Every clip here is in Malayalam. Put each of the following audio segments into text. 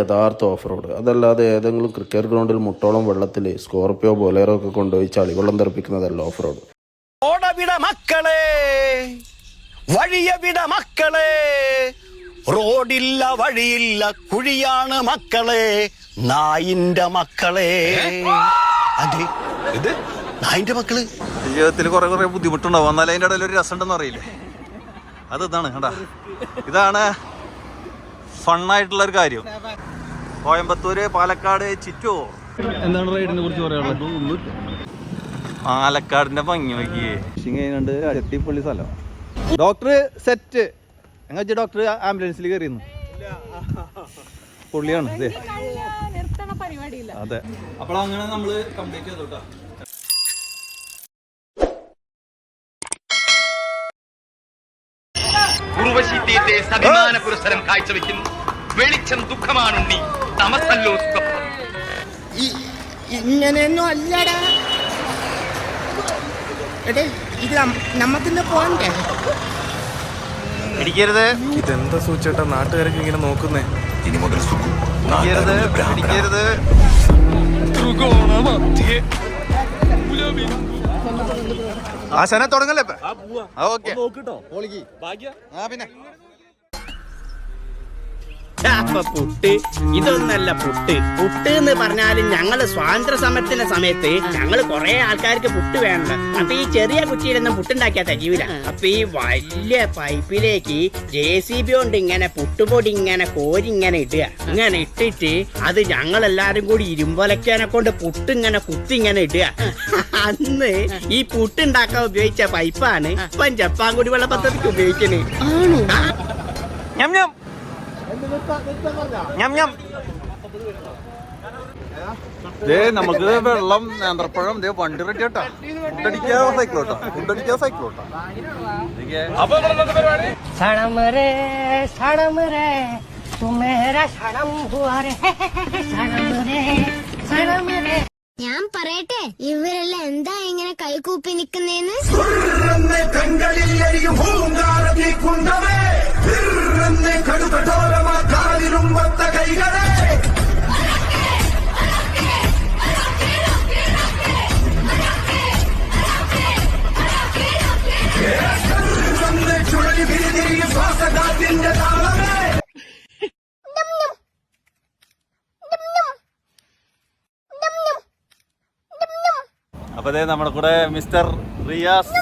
യഥാർത്ഥ ഓഫ് റോഡ് അതല്ലാതെ ഏതെങ്കിലും ക്രിക്കറ്റ് ഗ്രൗണ്ടിൽ മുട്ടോളം വെള്ളത്തിൽ സ്കോർപ്പിയോ ബൊലേറോ ഒക്കെ കൊണ്ടുപോയി ചളിവെള്ളം തെറിപ്പിക്കുന്നതല്ല ഓഫ് റോഡ് ഓടവിട മക്കളെ വഴിയവിട മക്കളെ റോഡില്ല വഴിയില്ല കുഴിയാണ് മക്കളെ നായിന്റെ മക്കളെ. അതെ. ഇത് നായിന്റെ മക്കൾ? ജീവിതത്തിൽ കുറെ കുറെ ബുദ്ധിമുട്ടുണ്ടാവും. എന്നാലും അതിന്റെ ഇടയിൽ ഒരു രസം ഉണ്ടെന്ന് അറിയില്ലേ? അത് ഇതാണ് കണ്ടാ. ഇതാണ് ഫണ്ണായിട്ടുള്ള ഒരു കാര്യം. കോയമ്പത്തൂര് പാലക്കാട് ചിറ്റോ എന്താണ് റൈഡിനെ കുറിച്ച് പറയാനുള്ളത്? പാലക്കാടിന്റെ ഭംഗി നോക്കിയേ. കണ്ട് അടിപൊളി സ്ഥലം. Doctor set. എങ്ങനെ വെച്ചാൽ ഡോക്ടർ ആംബുലൻസിൽ കയറിയിരുന്നു. പുള്ളിയാണ് ദേ. നിർത്തണ പരിപാടിയില്ല അതെ. അപ്പോൾ അങ്ങനെ നമ്മൾ കംപ്ലീറ്റ് ചെയ്തു കേട്ടോ ഉർവശി തീയത്തെ സഭിമാന പുരസ്സരം കാഴ്ചവെക്കുന്നു. വെളിച്ചം ദുഃഖമാണുണ്ണി തമസല്ലോ സുഖം ഇങ്ങനെയൊന്നും അല്ലടാ. എടേ ഇത് നമ്മക്കിന്ന് പോണ്ടേ? ഇടിക്കരുത് ഇതെന്താ സൂചേട്ടാ നാട്ടുകാരൊക്കെ ഇങ്ങനെ നോക്കുന്നേ. ഇനി ഇടിക്കരുത് ഇടിക്കരുത് ആശാനെ തുടങ്ങല്ലേ ഓക്കെ. ഓക്കെ ആ പിന്നെ. പുട്ട്. ഇതൊന്നല്ല പുട്ട്. പുട്ട് എന്ന് പറഞ്ഞാലും ഞങ്ങൾ സ്വാതന്ത്ര്യ സമരത്തിന്റെ സമയത്ത് ഞങ്ങൾ കൊറേ ആൾക്കാർക്ക് പുട്ട് വേണ്ട അപ്പൊ ഈ ചെറിയ കുറ്റിയിലൊന്നും പുട്ടുണ്ടാക്കിയാ തരീല അപ്പൊ ഈ വലിയ പൈപ്പിലേക്ക് ജെ സി ബി കൊണ്ട് ഇങ്ങനെ പുട്ടുപൊടി ഇങ്ങനെ കോരി ഇങ്ങനെ ഇടുക. ഇങ്ങനെ ഇട്ടിട്ട് അത് ഞങ്ങളെല്ലാരും കൂടി ഇരുമ്പൊലക്കാനെ കൊണ്ട് പുട്ട് ഇങ്ങനെ കുത്തി ഇങ്ങനെ ഇടുക. അന്ന് ഈ പുട്ടുണ്ടാക്കാൻ ഉപയോഗിച്ച പൈപ്പാണ് ഇപ്പം ജപ്പാൻ കുടിവെള്ള പദ്ധതിക്ക് ഉപയോഗിക്കുന്നത് ഞം. ഞം ഞം ദേ നമുക്ക് വെള്ളം നേന്ത്രപ്പഴം ദേ വണ്ടി റെഡി കേട്ടാ ഫുഡടിക്കാ സൈക്കിളോട്ടാ ഫുഡടിക്കാ സൈക്കിളോട്ടാ സണമരേ ഞാൻ പറയട്ടെ ഇവരെല്ലാം എന്താ ഇങ്ങനെ കൈകൂപ്പി നിക്കുന്നേന്ന്? കണ്ണകളിൽ അപ്പൊ ദേ നമ്മുടെ കൂടെ മിസ്റ്റർ റിയാസ്.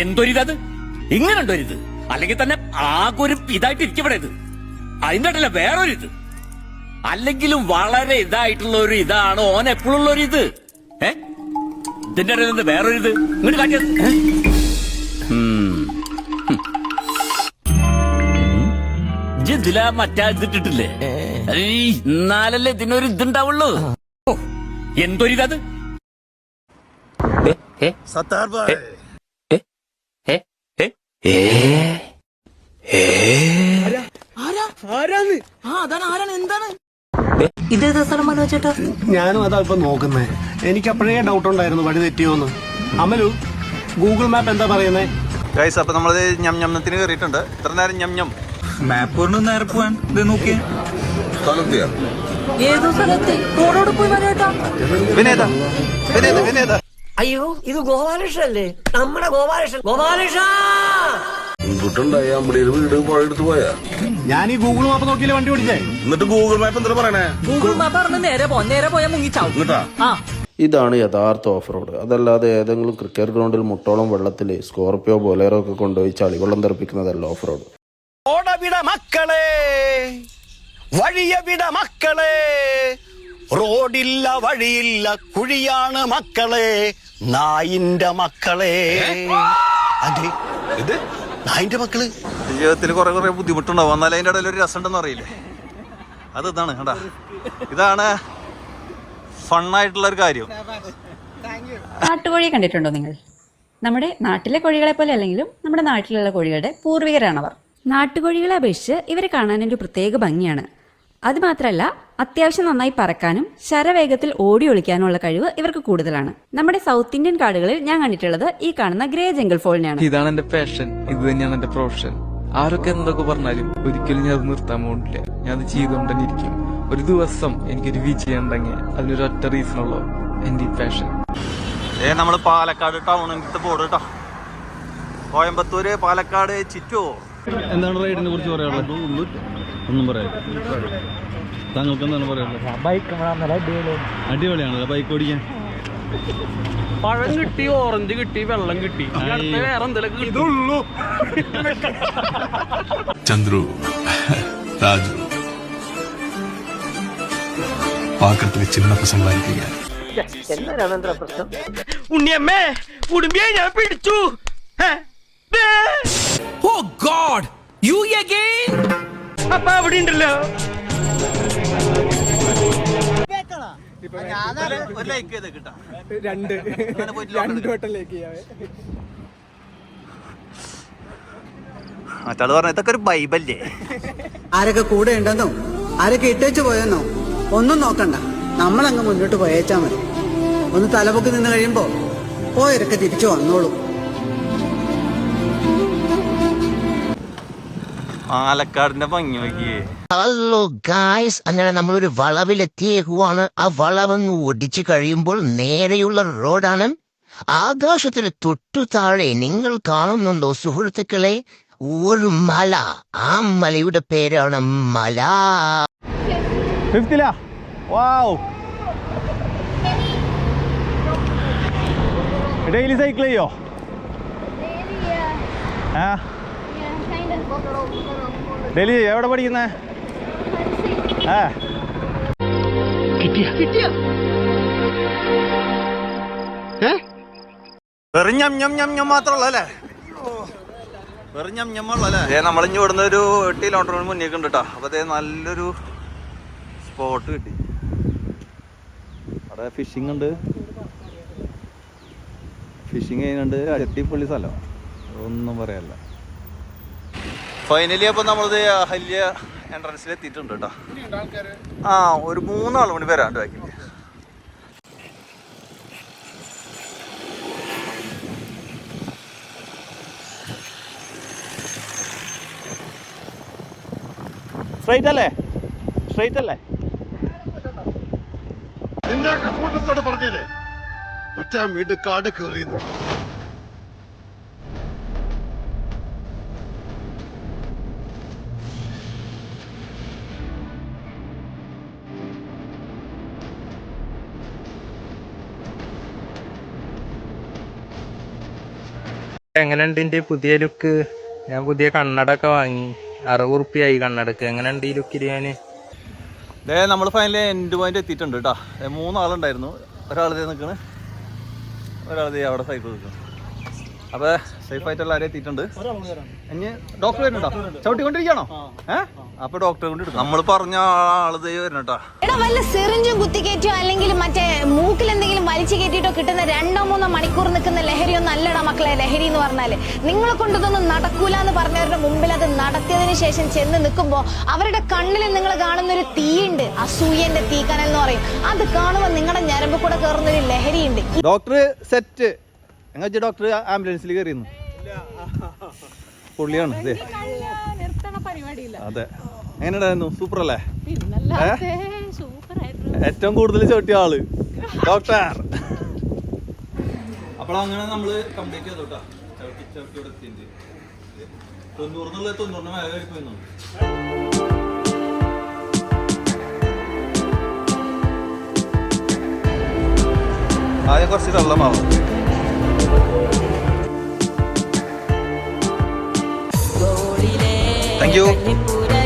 എന്തൊരിതത്? ഇങ്ങനുണ്ടൊരിത്? അല്ലെങ്കിൽ തന്നെ ആകെ ഒരു ഇതായിട്ട് ഇരിക്കപ്പെടെ ഇത്. അതിന്റെ വേറൊരു ഇത്. അല്ലെങ്കിലും വളരെ ഇതായിട്ടുള്ള ഒരു ഇതാണ് ഓൻ എപ്പോഴുള്ള ഒരു ഇത്. ഏ? ഇതിന്റെ ഇടയിൽ നിന്ന് വേറൊരു ഇത്. ഇങ്ങോട്ട് കാട്ടിയത് ഇതിലാ മറ്റാ ഇതിട്ടിട്ടില്ലേ എന്നാലല്ലേ ഇതിനൊരു ഇതുണ്ടാവുള്ളൂ. എന്തൊരിതത് സത്താർ ഭായ്. ഞാനും അതാ ഇപ്പൊ നോക്കുന്നേ. എനിക്ക് അപ്പോഴേ ഡൗട്ട് ഉണ്ടായിരുന്നു വഴി തെറ്റിയോന്ന്. അമലു ഗൂഗിൾ മാപ്പ് എന്താ പറയുന്നേ? ഗൈസ് അപ്പൊ നമ്മൾ ഞം ഞമ്മത്തിന് കയറിയിട്ടുണ്ട്. ഇത്ര നേരം ഞം ഞം. ഏതോ സ്ഥലത്ത്? റോഡോട് പോയി മനോജേട്ടാ വിനേത. വിനേത വിനേത. അയ്യോ ഇത് ഗോപാലകൃഷ്ണല്ലേ? നമ്മുടെ ഗോപാലകൃഷ്ണൻ. ഗോപാലകൃഷ്ണ! അമ്പടിയിൽ വീട് പോയാ ഞാൻ ഈ ഗൂഗിൾ മാപ്പ് നോക്കിയില്ലേ വണ്ടി ഓടിച്ചേ? എന്നിട്ട് ഗൂഗിൾ മാപ്പ് എന്താ പറയണേ? ഗൂഗിൾ മാപ്പ് പറഞ്ഞ് നേരെ പോ നേരെ പോയാൽ മുങ്ങിച്ചാവും. ഇങ്ങട്ടാ ആ. ഇതാണ് യഥാർത്ഥ ഓഫ് റോഡ് അതല്ലാതെ ഏതെങ്കിലും ക്രിക്കറ്റ് ഗ്രൗണ്ടിൽ മുട്ടോളം വെള്ളത്തിൽ സ്കോർപ്പിയോ ബൊലേറോ ഒക്കെ കൊണ്ടുപോയി ചളിവെള്ളം തെറിപ്പിക്കുന്നതല്ല ഓഫ് റോഡ് ഓടവിട മക്കളെ വഴിയവിട മക്കളെ റോഡില്ല വഴിയില്ല കുഴിയാണ് മക്കളെ നായിന്റെ മക്കളെ. അതെ. ഇത്? നായിന്റെ മക്കൾ? ജീവിതത്തിൽ കുറെ കുറെ ബുദ്ധിമുട്ടുണ്ടാവും. എന്നാലും അതിന്റെ ഇടയിൽ ഒരു രസം ഉണ്ടെന്ന് അറിയില്ലേ? അത് ഇതാണ് കേട്ടാ ഇതാണ് ഫണ്ണായിട്ടുള്ള ഒരു കാര്യം. നാട്ടുകോഴിയെ കണ്ടിട്ടുണ്ടോ നിങ്ങൾ? നമ്മുടെ നാട്ടിലെ കോഴികളെ പോലെ അല്ലെങ്കിലും നമ്മുടെ നാട്ടിലുള്ള കോഴികളുടെ പൂർവികരാണവർ. നാട്ടുകോഴികളെ അപേക്ഷിച്ച് ഇവരെ കാണാൻ ഒരു പ്രത്യേക ഭംഗിയാണ്. അത് മാത്രമല്ല അത്യാവശ്യം നന്നായി പറക്കാനും ശരവേഗത്തിൽ ഓടി ഒളിക്കാനുള്ള കഴിവ് ഇവർക്ക് കൂടുതലാണ്. നമ്മുടെ സൗത്ത് ഇന്ത്യൻ കാടുകളിൽ ഞാൻ കണ്ടിട്ടുള്ളത് ഈ കാണുന്ന ഗ്രേ ജംഗിൾ ഫോളിനെയാണ് ഇതാണ് എന്റെ പാഷൻ ഇത് തന്നെയാണ് എന്റെ പ്രൊഫഷൻ ആരൊക്കെ എന്തൊക്കെ പറഞ്ഞാലും ഒരിക്കലും ഞാൻ അത് നിർത്താൻ പോകുന്നില്ല. ഞാൻ അത് ചെയ്തുകൊണ്ടിരിക്കും ഒരു ദിവസം എനിക്കൊരു വിജയം ഉണ്ടെങ്കിൽ അതിനൊരു ഒറ്റ റീസൺ ഉള്ളൂ എന്റെ ഈ പാഷൻ ഏ നമ്മൾ പാലക്കാട് ടൗണിന്റെ പോടും കേട്ടോ കോയമ്പത്തൂര് പാലക്കാട് ചിറ്റോ എന്താണ് റൈഡിനെ കുറിച്ച് പറയാനുള്ളത്? ഒന്നും പറയാം താങ്കൾക്ക് എന്താണ് പറയാനുള്ളത്? അടിപൊളിയാണല്ലോ ബൈക്ക് ഓടിക്കാൻ. പഴം കിട്ടി ഓറഞ്ച് കിട്ടി വെള്ളം കിട്ടി. വേറെ എന്തെങ്കിലും ഇതുള്ളൂ. ചന്ദ്രു രാജു പാക്കത്തിലെ ചിന്ന പ്രസംഗമായിരിക്കുക ഉണ്ണിയമ്മേ ഉടുമ്പിയെ ഞാൻ പിടിച്ചു. ഓ ഗോഡ് യു അഗൈൻ അപ്പൊ അവിടെ ഉണ്ടല്ലോ. ഒരു ലൈക്ക് ചെയ്ത് രണ്ട്. രണ്ട് വട്ടം ലേക്ക് ചെയ്യാവേ മറ്റാൾ പറഞ്ഞ ഇതൊക്കെ ഒരു ബൈബല്ലേ ആരൊക്കെ കൂടെ ഉണ്ടെന്നോ ആരൊക്കെ ഇട്ടേച്ചു പോയെന്നോ ഒന്നും നോക്കണ്ട. നമ്മളങ്ങ് മുന്നോട്ട് പോയേച്ചാ മതി. ഒന്ന് തലപൊക്കി നിന്ന് കഴിയുമ്പോ പോയരൊക്കെ തിരിച്ചു വന്നോളൂ. പാലക്കാടിന്റെ ഭംഗി നോക്കിയേ. ഹലോ ഗായ്സ് അങ്ങനെ നമ്മളൊരു വളവിലെത്തിയേക്കുവാണ്. ആ വളവെന്ന് ഒടിച്ചു കഴിയുമ്പോൾ നേരെയുള്ള റോഡാണ്. ആകാശത്തിന് തൊട്ടു താഴെ നിങ്ങൾ കാണുന്നുണ്ടോ സുഹൃത്തുക്കളെ? ഒരു മല. ആ മലയുടെ പേരാണ് മല. ഫിഫ്തിലാ? വാവ്. ഡെയിലി സൈക്കിൾ ചെയ്യോ. ആ. ഡെയിലി എവിടെ പഠിക്കുന്നേ? ആ. വെറും ഞം ഞം ഞം ഞം മാത്രമല്ല അല്ലേ വെറും ഞം ഞം ഉള്ളല്ലേ ഏ നമ്മളിഞ്ഞ് ഇവിടുന്ന് ഒരു എട്ട് കിലോമീറ്റർ മുന്നേക്ക് ഉണ്ട് കേട്ടോ അപ്പോൾ അതേ നല്ലൊരു സ്പോട്ട് കിട്ടി. അവിടെ ഫിഷിംഗ് ഉണ്ട്. ഫിഷിംഗ് ചെയ്യുന്നുണ്ട്. അടിപൊളി സ്ഥലം. ഒന്നും പറയാല്ല ഫൈനലി അപ്പോൾ നമ്മളത് അഹല്യ എൻട്രൻസിൽ എത്തിയിട്ടുണ്ട് കേട്ടോ. ആ ഒരു മൂന്നാൾ മണി വരാണ്ട് ബാക്കി. സ്ട്രൈറ്റ് അല്ലേ? സ്ട്രൈറ്റ് അല്ലേ? നിന്റെ കൂട്ടത്തോട് പറഞ്ഞില്ലേ? ഒറ്റ വീട് കാട് കയറിയെന്ന് എങ്ങനെയുണ്ട് എന്റെ പുതിയ ലുക്ക്? ഞാൻ പുതിയ കണ്ണടൊക്കെ വാങ്ങി. അറുപത് റുപ്യായി കണ്ണടക്ക്. എങ്ങനെയുണ്ട് ഈ ലുക്കിൽ ഞാൻ ദേ നമ്മൾ ഫൈനലി എൻഡ് പോയിന്റ് എത്തിയിട്ടുണ്ട് കേട്ടോ മൂന്നാളുണ്ടായിരുന്നു. ഒരാൾ ദേ നിൽക്കണ് ഒരാൾ ദേ അവിടെ സൈക്കിൾ നിൽക്കുന്നു അപ്പോൾ സേഫായിട്ട് എല്ലാവരും എത്തിയിട്ടുണ്ട്. ഇനി ഡോക്ടർ വരുന്നുണ്ടോ? ചവിട്ടിക്കൊണ്ടിരിക്കുകയാണോ? ഏ? അപ്പോൾ ഡോക്ടറെ കൊണ്ട് നമ്മൾ പറഞ്ഞ ആൾ ദേ വരുന്നുട്ടോ എടാ വല്ല സിറിഞ്ചും കുത്തിക്കേറ്റോ അല്ലെങ്കിൽ മറ്റേ മൂക്കിൽ എന്തെങ്കിലും വലിച്ചു കയറ്റിട്ടോ കിട്ടുന്ന രണ്ടോ മൂന്നോ മണിക്കൂർ നിൽക്കുന്ന ലഹരിയൊന്നും അല്ലടാ മക്കളെ ലഹരി എന്ന് പറഞ്ഞാൽ. നിങ്ങളെ കൊണ്ടതൊന്നും നടക്കൂല എന്ന് പറഞ്ഞവരുടെ മുമ്പിൽ അത് നടത്തിയതിനു ശേഷം ചെന്ന് നിൽക്കുമ്പോ അവരുടെ കണ്ണിൽ നിങ്ങൾ കാണുന്ന ഒരു തീയുണ്ട്. അസൂയന്റെ തീക്കനൽ എന്ന് പറയും. അത് കാണുമ്പോൾ നിങ്ങളുടെ ഞരമ്പ് കൂടെ കയറുന്ന ഒരു ലഹരിയുണ്ട് ഡോക്ടർ സെറ്റ് എങ്ങനെ ഡോക്ടർ ആംബുലൻസിൽ കയറിയിരുന്നു പുള്ളിയാണ് ഇതേ അതെ. എങ്ങനെയുണ്ടായിരുന്നു? സൂപ്പർ അല്ലേ? ഏറ്റവും കൂടുതൽ ചവിട്ടിയ ആൾ. ഡോക്ടർ. അപ്പോൾ അങ്ങനെ നമ്മൾ കംപ്ലീറ്റ് ചെയ്തു കേട്ടോ. ചവിട്ടി ചവിട്ടി ഇവിടെ എത്തിയിട്ടുണ്ട്. തൊണ്ണൂറിനുള്ള തൊണ്ണൂറിന് മേലെ കയറി പോയിരുന്നു ആദ്യം കുറച്ച് വെള്ളമാവും താങ്ക് യു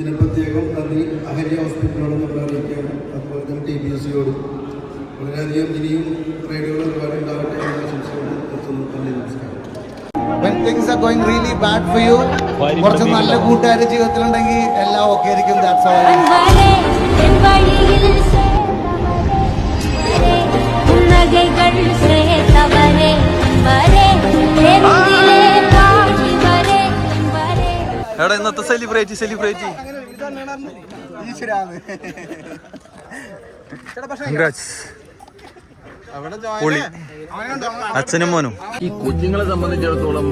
ഇതിന് പ്രത്യേകം നന്ദി. അഹല്യ ഹോസ്പിറ്റലോട് നമ്മൾ അറിയിക്കുകയാണ് അതുപോലെ തന്നെ ടി ബി എസ് സിയോടും വളരെയധികം ഇനിയും റൈഡുകൾ ഒരുപാട് ഉണ്ടാവട്ടെ എന്ന ആശംസയോട് നിർത്തുന്നു. നന്ദി നമസ്കാരം. When things are going really bad for you കുറച്ച് നല്ല കൂട്ടുകാർ ജീവിതത്തിലുണ്ടെങ്കിൽ എല്ലാം ഓക്കെ ആയിരിക്കും. ദാറ്റ്സ് ഓൾ എടാ ഇന്നത്തെ സെലിബ്രേറ്റ് സെലിബ്രേറ്റ് അച്ഛനും മോനും. ഈ കുഞ്ഞുങ്ങളെ സംബന്ധിച്ചിടത്തോളം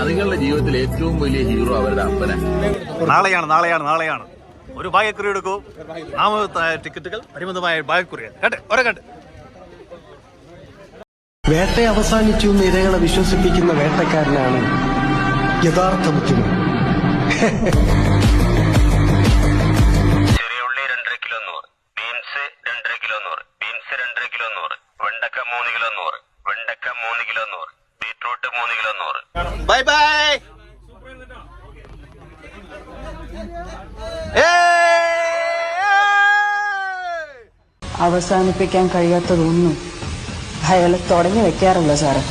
അതുങ്ങളുടെ ജീവിതത്തിൽ ഏറ്റവും വലിയ ഹീറോ അവരുടെ അപ്പനെ. നാളെയാണ് നാളെയാണ് നാളെയാണ്. ഒരു ബാഗക്കുറി എടുക്കൂ. നാമ ടിക്കറ്റുകൾ പരിമിതമായ ബാഗക്കുറി കേട്ടെ ഒരേ കേട്ടെ വേട്ട അവസാനിച്ചു എന്ന് ഇരകളെ വിശ്വസിപ്പിക്കുന്ന വേട്ടക്കാരനാണ് യഥാർത്ഥ ബുദ്ധിമുട്ട് ചെറിയ ഉള്ളി രണ്ടര കിലോ നൂറ്. ബീൻസ് രണ്ടര കിലോ നൂറ്. ബീൻസ് രണ്ടര കിലോ നൂറ്. വെണ്ടക്ക മൂന്ന് കിലോ നൂറ്. വെണ്ടക്ക മൂന്ന് കിലോ നൂറ്. ബീറ്റ്റൂട്ട് മൂന്ന് കിലോ നൂറ്. Bye bye. അവസാനിപ്പിക്കാൻ കഴിയാത്തതൊന്നും അയാൾ തുടങ്ങി വെക്കാറില്ല സാറേ.